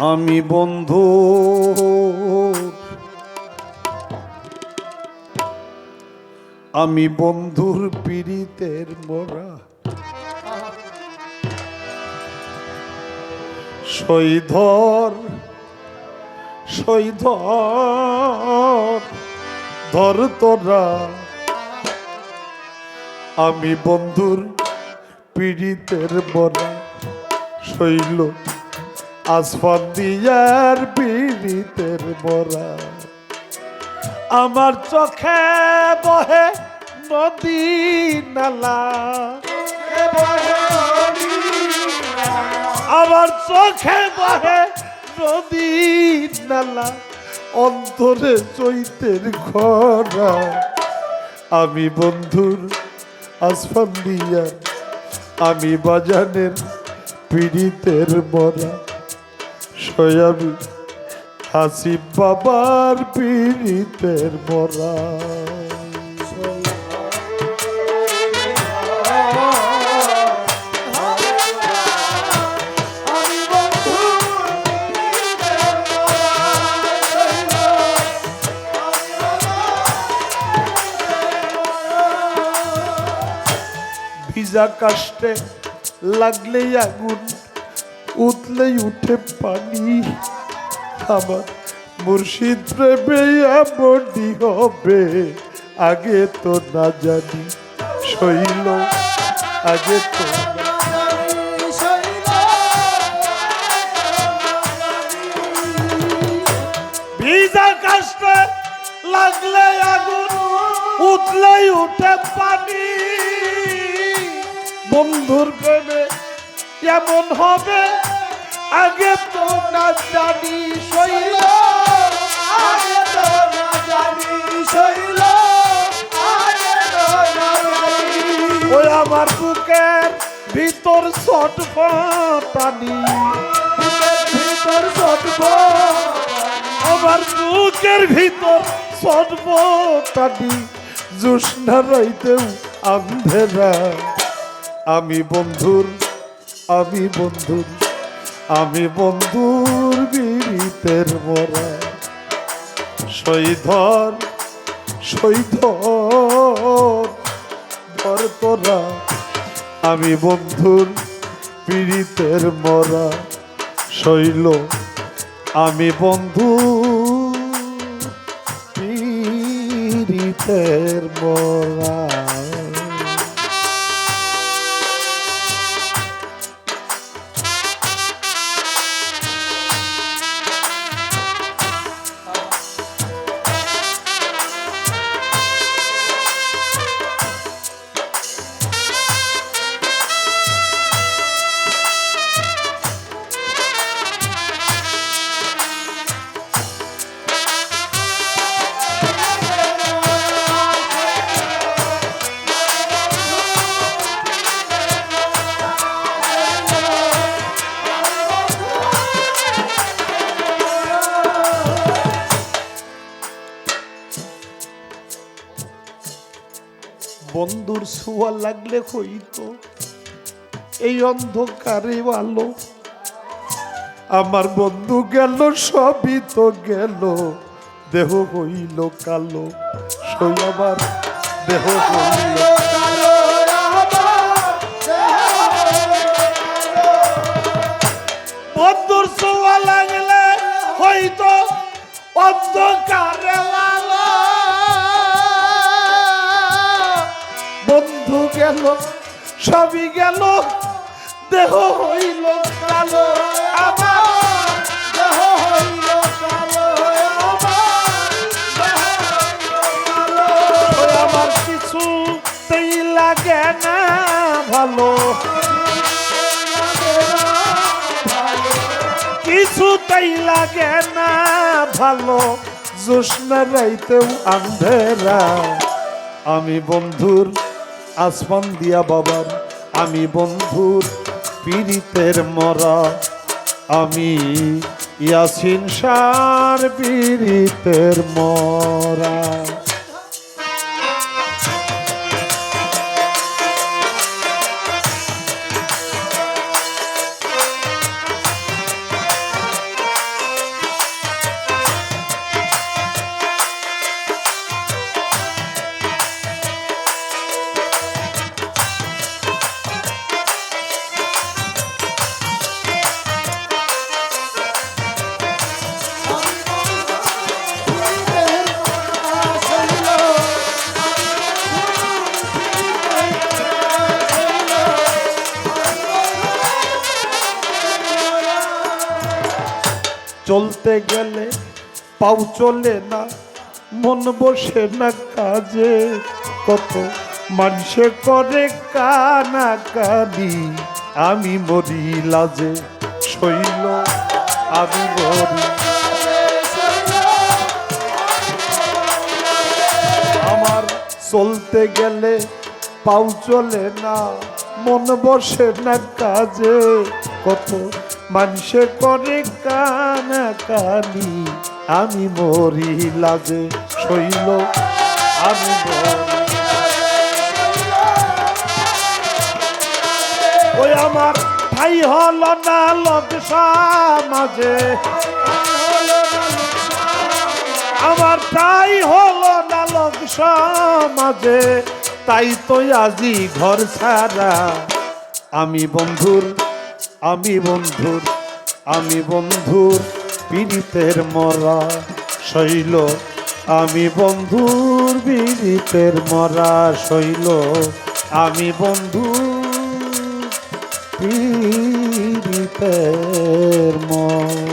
আমি বন্ধু। আমি বন্ধুর পীড়িতের মোরা। সৈধর সৈধর, ধর তোরা। আমি বন্ধুর পীড়িতের মোরা। শৈল আসফান দিয়ার মোরা। আমার চোখে বহে নদী নালা। আমার চোখে বহে নদী নালা। অন্তরে চৈতের খরা আমি বন্ধুর আসফান আমি বাজানের পীড়িতের মরা। সয়াবি হাসিব বাবার পীড়িতের মরা। ভিজা কাষ্টে লাগলেই আগুন উঠলেই উঠে পানি আমার মুর্শিদ প্রেমে এমনই হবে। আগে তো না জানি, শৈল, আগে তো লাগলে আগুন উঠলেই উঠে পানি। বন্ধুর কেমন হবে? আগে তো না জানি, শৈল। আগে তো না জানি, শৈল। আগে তো না জানি। ওই আমার বুকের ভিতর ছট পানি। বুকের ভিতর আমার বুকের ভিতর সর্বতানি জোৎস্না রাইতেও আন্ধেরা। আমি বন্ধুর আমি বন্ধু, আমি বন্ধুর বিড়িতের মরা। সৈধর শৈধর ধর তোরা আমি বন্ধুর পীড়িতের মরা। শৈল, আমি বন্ধু পীড়িতের মরা। বন্ধুর ছোঁয়া লাগলে হইতো। এই অন্ধকারে আলো। আমার বন্ধু গেল, সবই তো গেল। দেহ হইল কালো। সই আবার দেহ হইল বন্ধুর ছোঁয়া লাগলে হইতো অন্ধকারে। লাগে না ভালো। কিছুতেই লাগে না ভালো। জোৎস্না রাইতেও আন্ধেরা। আমি বন্ধুর আসমান দিয়া বাবার, আমি বন্ধুর পীড়িতের মরা। আমি ইয়াসিন সার পীড়িতের মরা। চলতে গেলে পাও চলে না, মন বসে না কাজে। কত মানুষে করে কানা কানি আমি মরি লাজে। শৈল, আমি মরি। আমার চলতে গেলে পাও চলে না, মন বসে না কাজে। কত মানুষে করে কানা কানি আমি মরি লাজে শৈল আমি ওই আমার ভাই হল না লোক সমাজে আমার তাই হল না লোক সমাজে তাই তো আজি ঘর ছাড়া আমি বন্ধুর আমি বন্ধুর আমি বন্ধুর পীড়িতের মরা শৈল। আমি বন্ধুর পীড়িতের মরা শৈল। আমি বন্ধু পীড়িতের মরা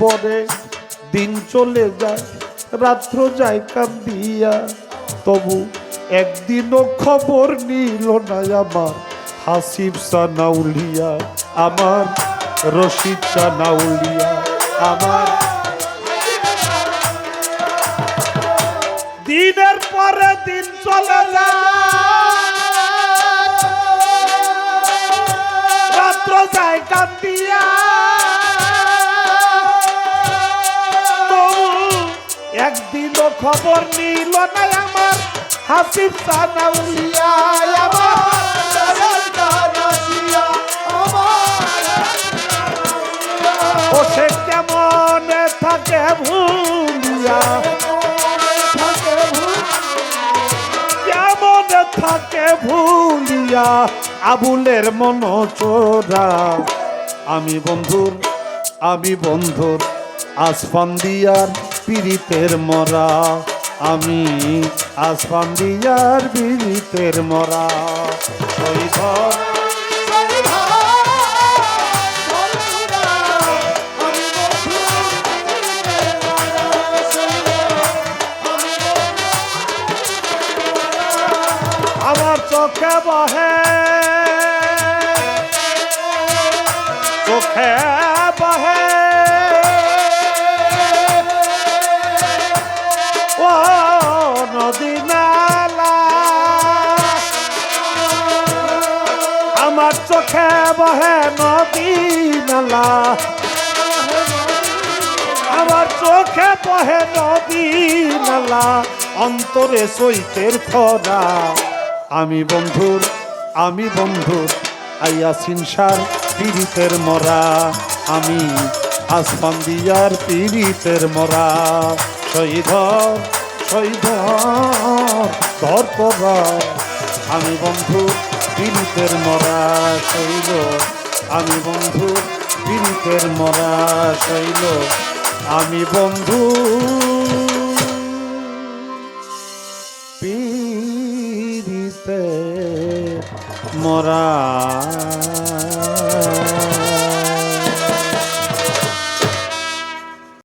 পরে দিন চলে যায়, রাত্র যায় কান্দিয়া। তবু একদিনও খবর নিল না আমার, হাসিব সানাউলিয়া আমার রশিদ সানাউলিয়া আমার দিনের পরে দিন খবর নিল না আমার হাসিব ও সে কেমন থাকে ভুলিয়া কেমন থাকে ভুলিয়া, আবুলের মন চোরা আমি বন্ধুর আমি বন্ধুর আসফান দিয়ার পীড়িতের মরা আমি আসফান দিয়ার পীড়িতের মরা। শহীদ আমার চোখে বহে চোখে বহে। চোখে বহে নদী নালা। আমার চোখে বহে নদী নালা। অন্তরে সৈতের খরা আমি বন্ধুর আমি বন্ধুর, আইয়া সিনসার পীড়িতের মরা। আমি আসমান দিয়ার পীড়িতের মরা। শহীদ শহীদ ধর আমি বন্ধু পীড়িতের মরা শৈল। আমি বন্ধু পীড়িতের মরা শৈল। আমি বন্ধু।